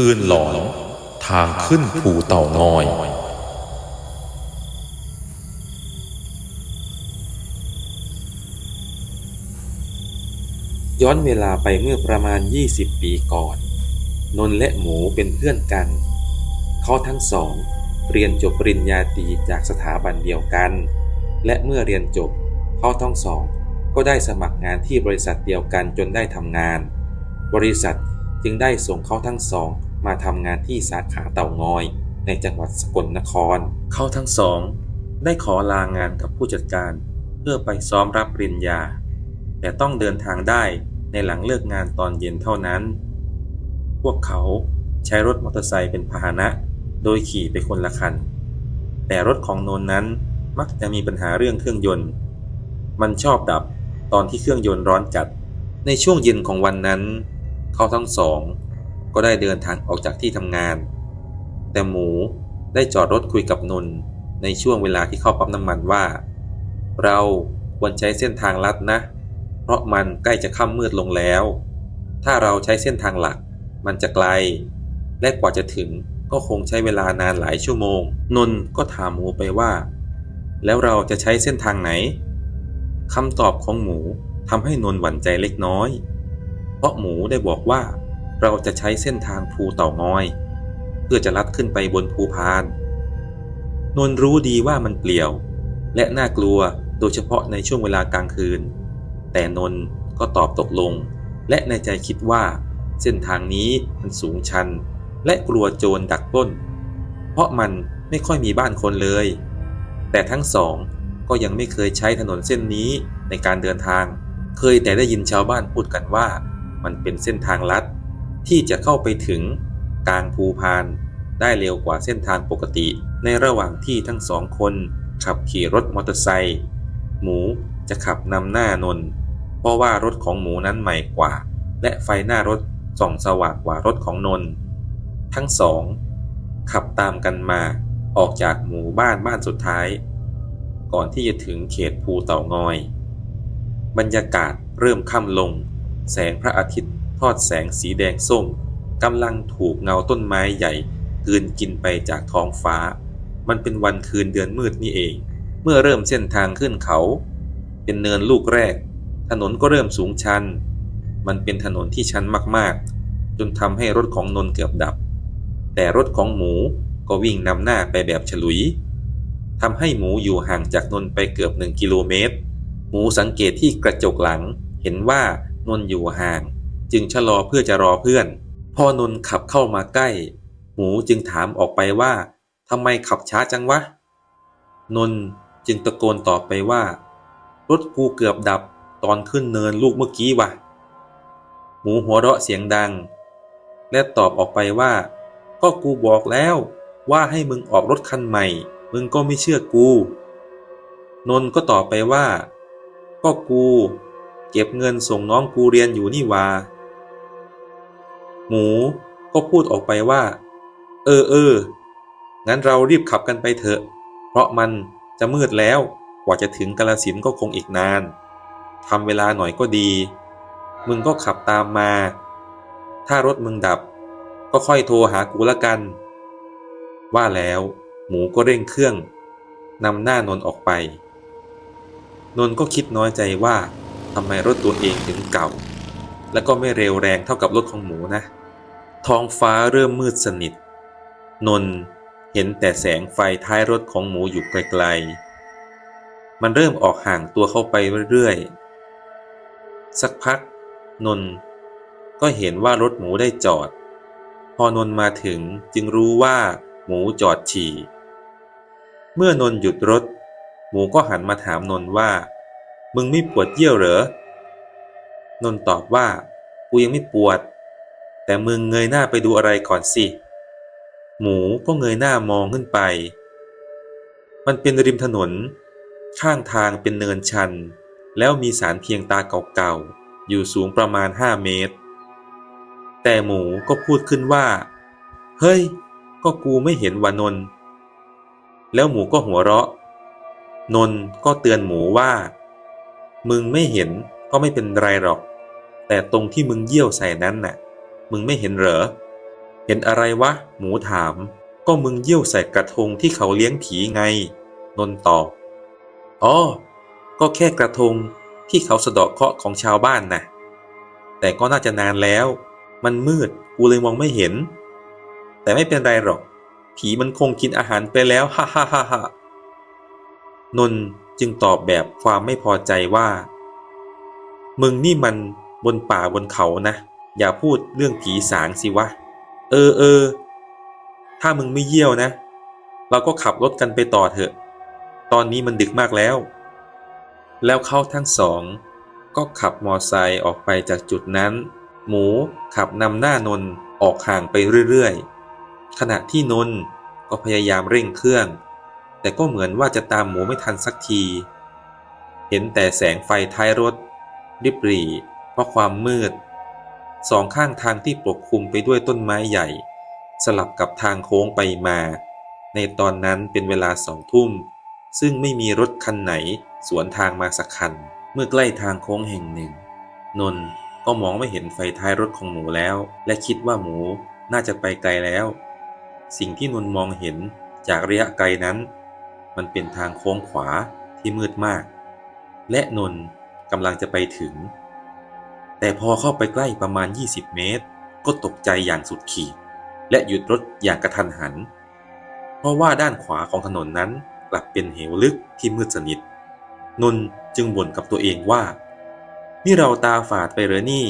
คืนหลอน ทางขึ้นภูเต่างอย ย้อนเวลาไปเมื่อประมาณ 20 ปีก่อน นนและหมูเป็นเพื่อนกัน เขาทั้งสองเรียนจบปริญญาตรีจากสถาบันเดียวกัน และเมื่อเรียนจบเขาทั้งสองก็ได้สมัครงานที่บริษัทเดียวกันจนได้ทำงาน บริษัทจึงได้ส่งเขาทั้งสอง มาทำงานที่สาขาเต่างอย ในจังหวัดสกลนคร เขาทั้งสอง ได้ขอลางานกับผู้จัดการ เพื่อไปซ้อมรับปริญญา แต่ต้องเดินทางได้ในหลังเลิกงานตอนเย็นเท่านั้น พวกเขาใช้รถมอเตอร์ไซค์เป็นพาหนะ โดยขี่ไปคนละคัน แต่รถของโนนนั้นมักจะมีปัญหาเรื่องเครื่องยนต์ มันชอบดับตอนที่เครื่องยนต์ร้อนจัด ในช่วงเย็นของวันนั้น เขาทั้งสอง ก็ได้เดินทางออกจากที่ทำงาน แต่หมูได้จอดรถคุยกับนนท์ในช่วงเวลาที่เข้าปั๊มน้ำมันว่า เราควรใช้เส้นทางลัดนะ เพราะมันใกล้จะค่ำมืดลงแล้ว ถ้าเราใช้เส้นทางหลัก มันจะไกล และกว่าจะถึงก็คงใช้เวลานานหลายชั่วโมง นนท์ก็ถามหมูไปว่า แล้วเราจะใช้เส้นทางไหนคำตอบของหมูทำให้นนท์หวั่นใจเล็กน้อย เพราะหมูได้บอกว่า เราจะใช้เส้นทางภูเต่างอย เพื่อจะลัดขึ้นไปบนภูพานนนท์รู้ดีว่ามันเปลี่ยว และน่ากลัวโดยเฉพาะในช่วงเวลากลางคืน แต่นนท์ก็ตอบตกลง และในใจคิดว่า เส้นทางนี้มันสูงชัน และกลัวโจรดักปล้น เพราะมันไม่ค่อยมีบ้านคนเลย แต่ทั้งสองก็ยังไม่เคยใช้ถนนเส้นนี้ในการเดินทาง เคยแต่ได้ยินชาวบ้านพูดกันว่า มันเป็นเส้นทางลัด ที่จะเข้าไปถึงกลางภูพานได้เร็วกว่าเส้นทางปกติ ในระหว่างที่ทั้งสองคนขับขี่รถมอเตอร์ไซค์หมูจะขับนำหน้านนท์เพราะว่ารถของหมูนั้นใหม่กว่า และไฟหน้ารถส่องสว่างกว่ารถของนนท์ทั้งสอง ขับตามกันมาออกจากหมู่บ้านบ้านสุดท้าย ก่อนที่จะถึงเขตภูเต่างอย บรรยากาศเริ่มค่ำลง แสงพระอาทิตย์ ทอดแสงสีแดงส้มกำลังถูกเงาต้นไม้ใหญ่กลืนกินไปจากท้องฟ้า มันเป็นวันคืนเดือนมืดนี่เอง เมื่อเริ่มเส้นทางขึ้นเขา เป็นเนินลูกแรก ถนนก็เริ่มสูงชัน มันเป็นถนนที่ชันมากๆ จนทำให้รถของนนท์เกือบดับ แต่รถของหมูก็วิ่งนำหน้าไปแบบฉลุยทำให้หมูอยู่ห่างจากนนท์ไปเกือบหนึ่งกิโลเมตร หมูสังเกตที่กระจกหลัง เห็นว่านนท์อยู่ห่าง จึงชะลอเพื่อจะรอเพื่อน พ่อนนท์ขับเข้ามาใกล้ หมูจึงถามออกไปว่าทำไมขับช้าจังวะ นนท์จึงตะโกนตอบไปว่า รถกูเกือบดับตอนขึ้นเนินลูกเมื่อกี้วะหมูหัวเราะเสียงดัง และตอบออกไปว่า ก็กูบอกแล้วว่าให้มึงออกรถคันใหม่ มึงก็ไม่เชื่อกู นนท์ก็ตอบไปว่า ก็กู เก็บเงินส่งน้องกูเรียนอยู่นี่วา หมูก็พูดออกไปว่า เออเออ งั้นเรารีบขับกันไปเถอะ เพราะมันจะมืดแล้ว กว่าจะถึงกาลสินก็คงอีกนาน ทำเวลาหน่อยก็ดี มึงก็ขับตามมา ถ้ารถมึงดับ ก็ค่อยโทรหากูละกัน ว่าแล้ว หมูก็เร่งเครื่องนำหน้านนออกไป นนก็คิดน้อยใจว่าทำไมรถตัวเองถึงเก่า และก็ไม่เร็วแรงเท่ากับรถของหมูนะ ท้องฟ้าเริ่มมืดสนิท นนเห็นแต่แสงไฟท้ายรถของหมูอยู่ไกลๆ มันเริ่มออกห่างตัวเข้าไปเรื่อยๆ สักพัก นนก็เห็นว่ารถหมูได้จอด พอนนมาถึงจึงรู้ว่าหมูจอดฉี่ เมื่อนนหยุดรถ หมูก็หันมาถามนนว่า มึงไม่ปวดเยี่ยวเหรอ นนตอบว่า กูยังไม่ปวด แต่มึงเงยหน้าไปดูอะไรก่อนสิ หมูก็เงยหน้ามองขึ้นไป มันเป็นริมถนน ข้างทางเป็นเนินชัน แล้วมีสารเพียงตาเก่าๆ อยู่สูงประมาณ 5 เมตร แต่หมูก็พูดขึ้นว่า เฮ้ย ก็กูไม่เห็นวานนแล้วหมูก็หัวเราะ นนก็เตือนหมูว่า มึงไม่เห็น ก็ไม่เป็นไรหรอก แต่ตรงที่มึงเยี่ยวใส่นั้นน่ะ มึงไม่เห็นเหรอ เห็นอะไรวะ หมูถาม ก็มึงเยี่ยวใส่กระทงที่เขาเลี้ยงผีไง นนท์ตอบอ๋อ ก็แค่กระทงที่เขาสะเดาะเคราะห์ของชาวบ้านนะแต่ก็น่าจะนานแล้ว มันมืด กูเลยมองไม่เห็น แต่ไม่เป็นไรหรอก ผีมันคงกินอาหารไปแล้ว ฮ่าฮ่าฮ่าฮ่านนท์จึงตอบแบบความไม่พอใจว่า มึงนี่มันบนป่าบนเขานะ อย่าพูดเรื่องผีสางสิวะ เออเออ ถ้ามึงไม่เยี่ยวนะ เราก็ขับรถกันไปต่อเถอะ ตอนนี้มันดึกมากแล้ว แล้วเขาทั้งสอง ก็ขับมอไซค์ออกไปจากจุดนั้น หมูขับนำหน้านน์ออกห่างไปเรื่อยๆ ขณะที่นน์ก็พยายามเร่งเครื่อง แต่ก็เหมือนว่าจะตามหมูไม่ทันสักที เห็นแต่แสงไฟท้ายรถ ริบหรี่เพราะความมืด สองข้างทางที่ปกคลุมไปด้วยต้นไม้ใหญ่ สลับกับทางโค้งไปมา ในตอนนั้นเป็นเวลาสองทุ่ม ซึ่งไม่มีรถคันไหน สวนทางมาสักคัน เมื่อใกล้ทางโค้งแห่งหนึ่ง นนท์ก็มองไม่เห็นไฟท้ายรถของหมูแล้ว และคิดว่าหมูน่าจะไปไกลแล้ว สิ่งที่นนท์มองเห็นจากระยะไกลนั้น มันเป็นทางโค้งขวาที่มืดมาก และนนท์ กำลังจะไปถึง แต่พอเข้าไปใกล้ประมาณ 20 เมตร ก็ตกใจอย่างสุดขีด และหยุดรถอย่างกระทันหัน เพราะว่าด้านขวาของถนนนั้นกลับเป็นเหวลึกที่มืดสนิท นนท์จึงบ่นกับตัวเองว่า นี่เราตาฝาดไปหรือนี่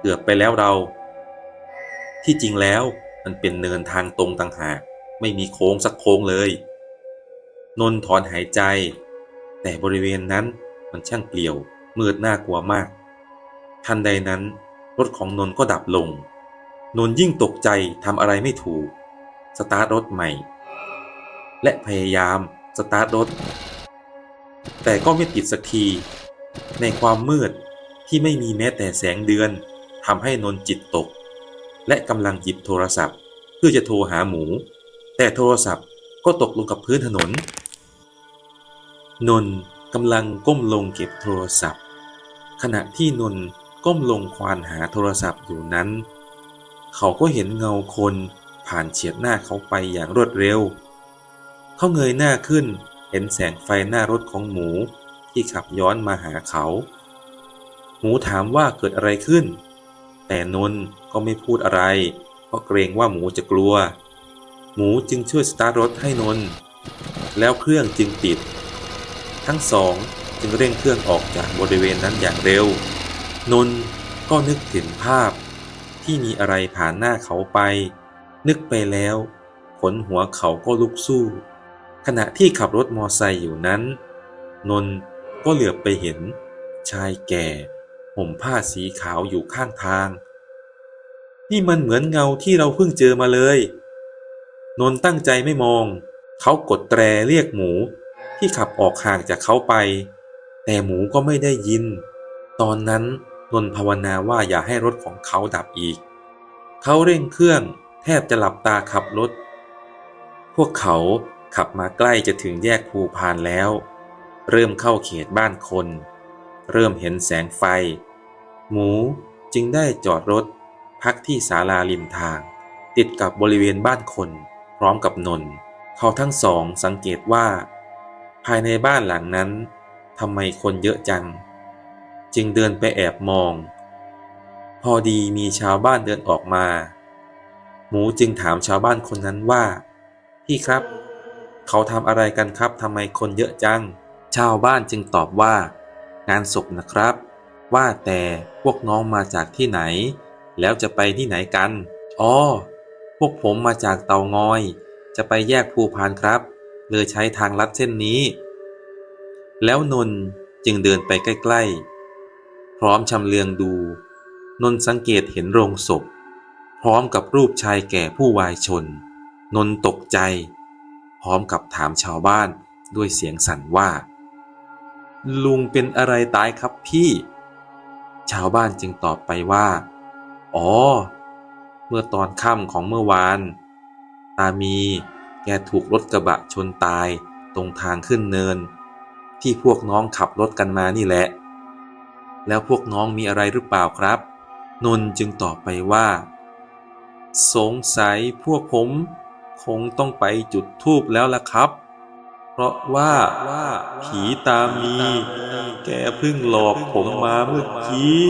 เกือบไปแล้วเรา ที่จริงแล้วมันเป็นเนินทางตรงต่างหาก ไม่มีโค้งสักโค้งเลย นนท์ถอนหายใจ แต่บริเวณนั้นมันช่างเปลี่ยว มืดน่ากลัวมาก ทันใดนั้นรถของนนท์ก็ดับลง นนท์ยิ่งตกใจทำอะไรไม่ถูก สตาร์ทรถใหม่ และพยายามสตาร์ทรถ แต่ก็ไม่ติดสักที ในความมืดที่ไม่มีแม้แต่แสงเดือนทำให้นนท์จิตตก และกำลังหยิบโทรศัพท์ เพื่อจะโทรหาหมู แต่โทรศัพท์ก็ตกลงกับพื้นถนน นนท์กำลังก้มลงเก็บโทรศัพท์ ขณะที่นนก้มลงควานหาโทรศัพท์อยู่นั้น เขาก็เห็นเงาคนผ่านเฉียดหน้าเขาไปอย่างรวดเร็ว เขาเงยหน้าขึ้นเห็นแสงไฟหน้ารถของหมูที่ขับย้อนมาหาเขา หมูถามว่าเกิดอะไรขึ้น แต่นนก็ไม่พูดอะไร เพราะเกรงว่าหมูจะกลัว หมูจึงช่วยสตาร์ทรถให้นน แล้วเครื่องจึงติด ทั้งสอง จึงเร่งเครื่องออกจากบริเวณนั้นอย่างเร็ว นน์ก็นึกถึงภาพที่มีอะไรผ่านหน้าเขาไป นึกไปแล้ว ขนหัวเขาก็ลุกสู้ ขณะที่ขับรถมอไซค์อยู่นั้น นน์ก็เหลือบไปเห็น ชายแก่ห่มผ้าสีขาวอยู่ข้างทาง นี่มันเหมือนเงาที่เราเพิ่งเจอมาเลย นน์ตั้งใจไม่มอง เขากดแตรเรียกหมูที่ขับออกห่างจากเขาไป แต่หมูก็ไม่ได้ยิน ตอนนั้นนนภาวนาว่าอย่าให้รถของเขาดับอีก เขาเร่งเครื่องแทบจะหลับตาขับรถ พวกเขาขับมาใกล้จะถึงแยกภูพานแล้ว เริ่มเข้าเขตบ้านคน เริ่มเห็นแสงไฟ หมูจึงได้จอดรถ พักที่ศาลาริมทาง ติดกับบริเวณบ้านคน พร้อมกับนน เขาทั้งสองสังเกตว่า ภายในบ้านหลังนั้น ทำไมคนเยอะจัง จึงเดินไปแอบมอง พอดีมีชาวบ้านเดินออกมา หมูจึงถามชาวบ้านคนนั้นว่า พี่ครับ เขาทำอะไรกันครับทำไมคนเยอะจัง ชาวบ้านจึงตอบว่า งานศพนะครับ ว่าแต่พวกน้องมาจากที่ไหน แล้วจะไปที่ไหนกันอ๋อพวกผมมาจากเตางอย จะไปแยกภูพานครับ เลยใช้ทางลัดเส้นนี้ แล้วนนท์จึงเดินไปใกล้ๆ พร้อมชำเลืองดู นนท์สังเกตเห็นโรงศพ พร้อมกับรูปชายแก่ผู้วายชน นนท์ตกใจ พร้อมกับถามชาวบ้านด้วยเสียงสั่นว่า ลุงเป็นอะไรตายครับพี่ ชาวบ้านจึงตอบไปว่า อ๋อ เมื่อตอนค่ำของเมื่อวาน ตามีแกถูกรถกระบะชนตายตรงทางขึ้นเนิน ที่พวกน้องขับรถกันมานี่แหละ แล้วพวกน้องมีอะไรหรือเปล่าครับ นนท์จึงตอบไปว่า สงสัยพวกผมคงต้องไปจุดธูปแล้วล่ะครับ เพราะว่าผีตามี แกเพิ่งหลอกผมมาเมื่อกี้